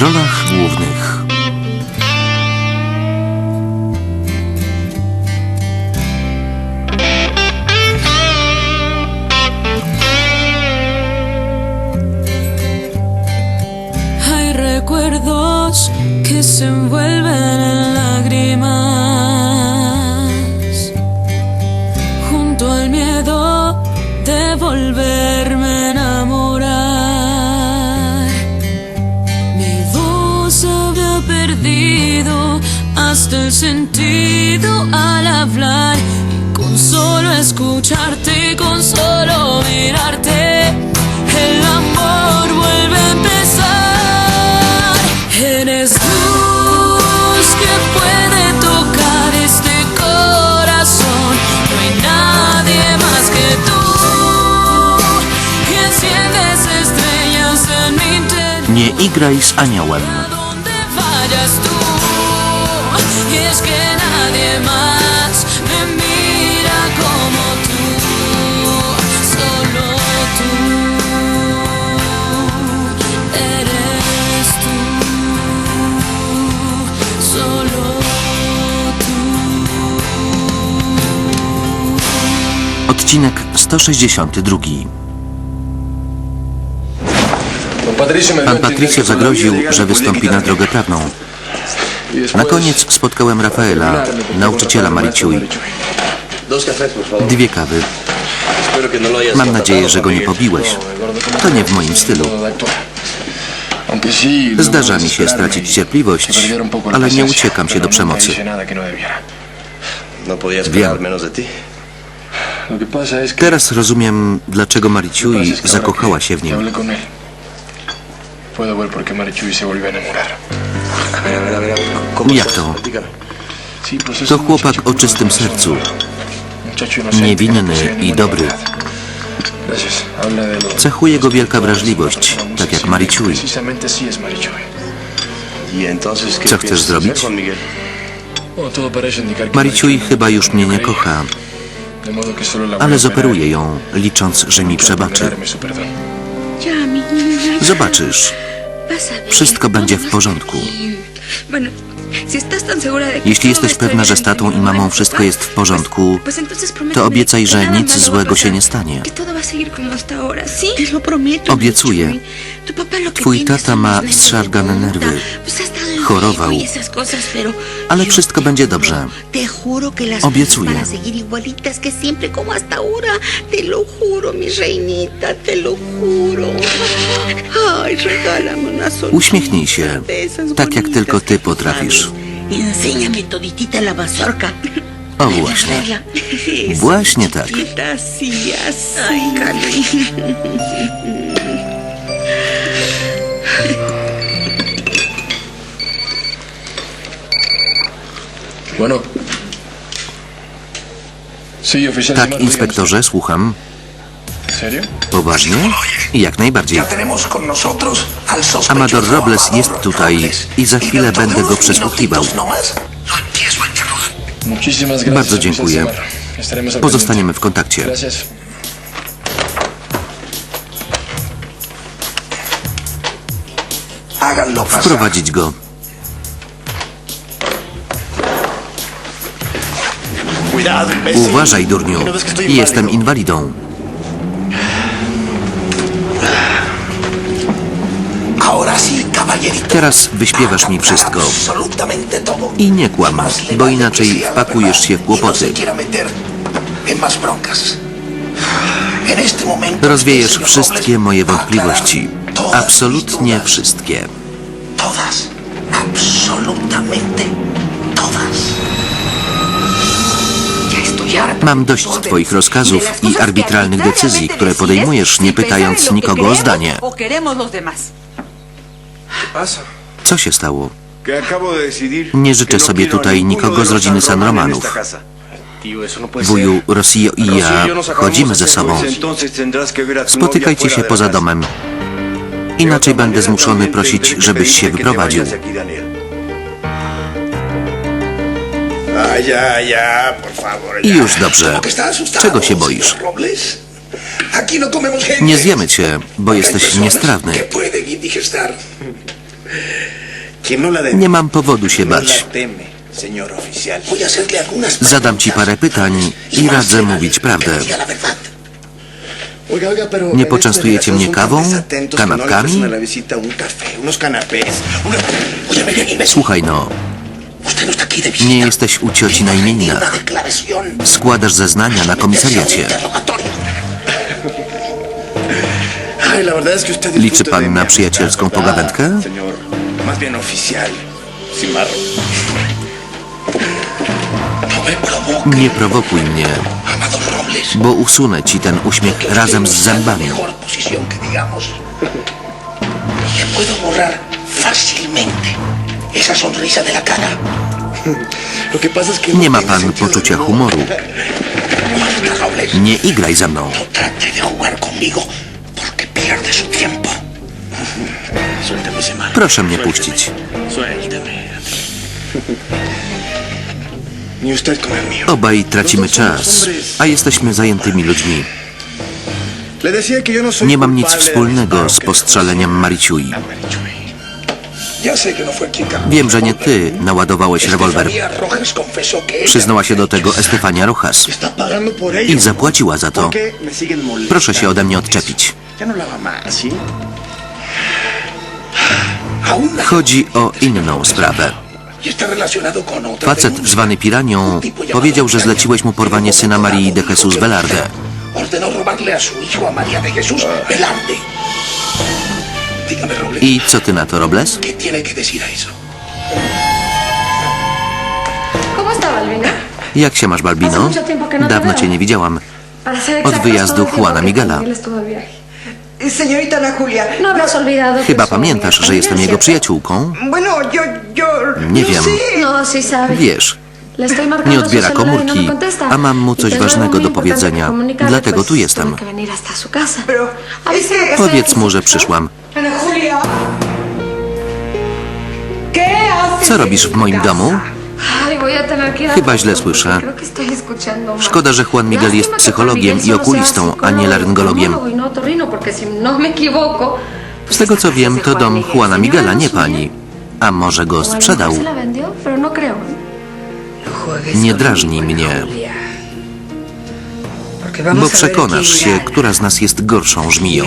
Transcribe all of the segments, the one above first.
rolach Hay recuerdos que se envuelven en lágrimas. Junto al miedo de volverme sentido al hablar y con solo escucharte, con solo mirarte, el amor vuelve a empezar. Eres luz que puede tocar este corazón. No hay nadie más que tú. Y enciendes estrellas en mi interior. Nie igraj aniołem. Es que nadie más me mira como tú. Solo tú. Eres tú. Solo tú. Odcinek 162. Pan Patricio zagroził, że wystąpi na drogę prawną. Na koniec spotkałem Rafaela, nauczyciela Mariciui. Dwie kawy. Mam nadzieję, że go nie pobiłeś. To nie w moim stylu. Zdarza mi się stracić cierpliwość, ale nie uciekam się do przemocy. No ti. Teraz rozumiem, dlaczego Mariciui zakochała się w nim. Puedo ver por qué Marichuy se volvió a enamorar. Jak to? To chłopak o czystym sercu, niewinny i dobry. Cechuje go wielka wrażliwość, tak jak Marichuy. ¿Y entonces qué Co chcesz zrobić? Marichuy chyba już mnie nie kocha, ale zoperuję ją, licząc, że mi przebaczy. Zobaczysz, wszystko będzie w porządku. Estar bien. Bueno, Jeśli jesteś pewna, że z tatą i no mamą wszystko jest w porządku, to obiecaj, że nic a złego się nie stanie. Obiecuję. Twój tata ma zszargane nerwy. Chorował. y Ale wszystko będzie dobrze. Obiecuję. Uśmiechnij się, tak jak tylko ty potrafisz. Enséñame toditita la mazorca. O właśnie. Właśnie tak. chiquita, así, así, Carly. Bueno. Sí, oficial. Tak, dígame inspektorze, słucham. Poważnie? Jak najbardziej. Amador Robles jest tutaj i za Y chwilę będę go przesłuchiwał. no. Bardzo dziękuję. Pozostaniemy w kontakcie. Wprowadzić go. Uważaj, durniu. ¿No ves que estoy Jestem inwalidą. Ahora sí, caballerito. Teraz wyśpiewasz mi wszystko. I nie kłam, bo inaczej wpakujesz się w y kłopoty. Rozwiejesz señor wszystkie moje wątpliwości. Absolutnie wszystkie. Todas. Absolutamente todas. Mam dość twoich rozkazów i arbitralnych decyzji, które podejmujesz, nie pytając nikogo o zdanie. Co się stało? Nie życzę no sobie tutaj nikogo z rodziny San Romanów. no Wuju ser. Rosio i ja chodzimy ze sobą. Spotykajcie się poza domem. Inaczej będę zmuszony prosić, żebyś się wyprowadził. I już dobrze. Czego się boisz? no. Nie zjemy cię, bo jesteś niestrawny. que pueden indigestar. Que no la debe. Nie mam powodu się No bać. Zadam ci parę pytań i radzę mówić prawdę. Nie poczęstujecie mnie kawą, no kanapkami? Słuchaj no, no nie jesteś u cioci na imieninach. Składasz zeznania na komisariacie. Liczy pan na przyjacielską pogawędkę? ¿Verdad, Señor, más bien oficial, Cimarro. No Nie prowokuj mnie, Amado Robles. bo usunę ci ten uśmiech razem z zębami. Mejor posición que digamos. Le puedo borrar fácilmente esa sonrisa de la cara. Nie ma tiene pan poczucia humoru. Nie igraj ze mną. No trate de jugar conmigo porque pierde su tiempo. Proszę mnie puścić. Obaj tracimy czas, a jesteśmy zajętymi ludźmi. Nie mam nic wspólnego z postrzeleniem Mariciui. Wiem, że nie ty naładowałeś rewolwer. Przyznała się do tego Estefania Rojas i zapłaciła za to. ¿Por qué me siguen molestando Proszę się ode mnie odczepić. Chodzi o inną sprawę. Facet zwany Piranią powiedział, że zleciłeś mu porwanie syna Marii de Jesus Velarde. I co ty na to, Robles? Jak się masz, Balbino? Dawno cię nie widziałam. Od wyjazdu Juana que Miguela. Señorita Ana Julia. No habrás olvidado Chyba pamiętasz, że jestem jego przyjaciółką? Bueno, yo, yo. Nie no wiem. No, sí sabe. Wiesz, nie odbiera y no komórki, a mam mu Y coś ważnego do powiedzenia. Dlatego tu jestem. Powiedz mu, że przyszłam. Co robisz w moim domu? Chyba źle słyszę. Szkoda, że Juan Miguel jest psychologiem i solo okulistą, a nie psicólogo, laryngologiem. no no Z tego co wiem, to dom. Juana Miguela, no nie pani. A może go sprzedał? no. Nie drażnij mnie, bo przekonasz się, która z nas jest gorszą żmiją.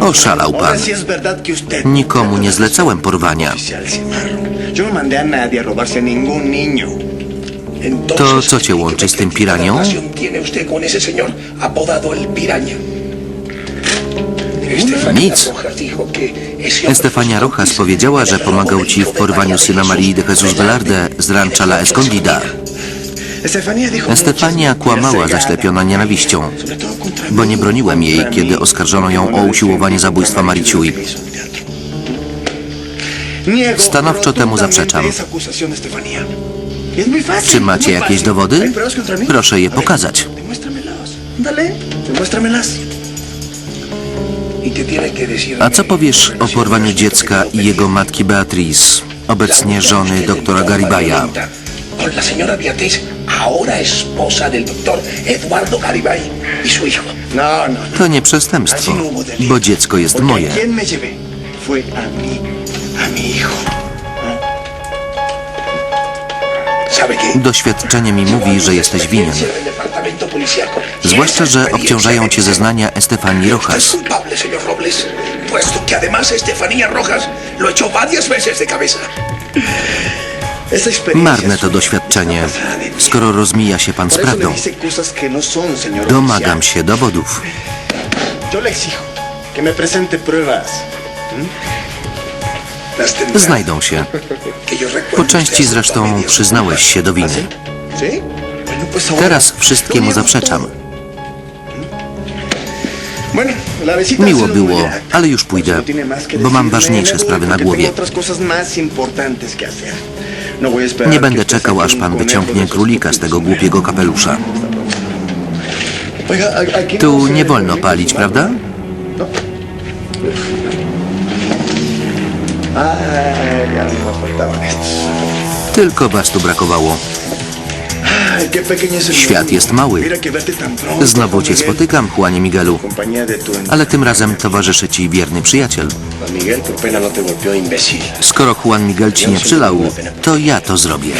Oszalał pan. Nikomu nie zlecałem porwania. No To co cię łączy z tym ¿qué piranią? Nic. Estefania Rojas powiedziała, że pomagał ci w porwaniu syna Marii de Jesus Velarde z rancha La Escondida. Muchas kłamała zaślepiona nienawiścią, bo nie broniłem jej, kiedy oskarżono ją o usiłowanie zabójstwa Mariciui. Stanowczo temu zaprzeczam. Czy macie muy jakieś dowody? Proszę je pokazać. ¿Y? A co powiesz o porwaniu dziecka i jego matki Beatriz, obecnie żony doktora Garibaya? Ahora esposa del doctor Eduardo Garibay y su hijo. No, no, no. To nie przestępstwo, bo dziecko jest moje. ¿a quién me llevé? Fue a mí, a mi hijo. ¿Sabe qué? Doświadczenie mi mówi, że jesteś winien. Zwłaszcza, że obciążają cię zeznania Estefanii es Rojas. puesto que además Estefanía Rojas lo echó varias veces de cabeza. Marne to doświadczenie, skoro rozmija się pan z prawdą. no Domagam się dowodów. Znajdą się. Po części zresztą przyznałeś się do winy. Ahora Teraz wszystkiemu zaprzeczam. Miło było, ale już pójdę, No bo mam ważniejsze Edu, sprawy na głowie. Nie będę czekał, aż pan wyciągnie królika z tego głupiego kapelusza. Tu nie wolno palić, prawda? Tylko was tu brakowało. Świat jest mały. Znowu cię spotykam, Juanie Miguelu. Ale tym razem towarzyszy ci wierny przyjaciel. No. Skoro Juan Miguel ci nie przylał, to ja to zrobię.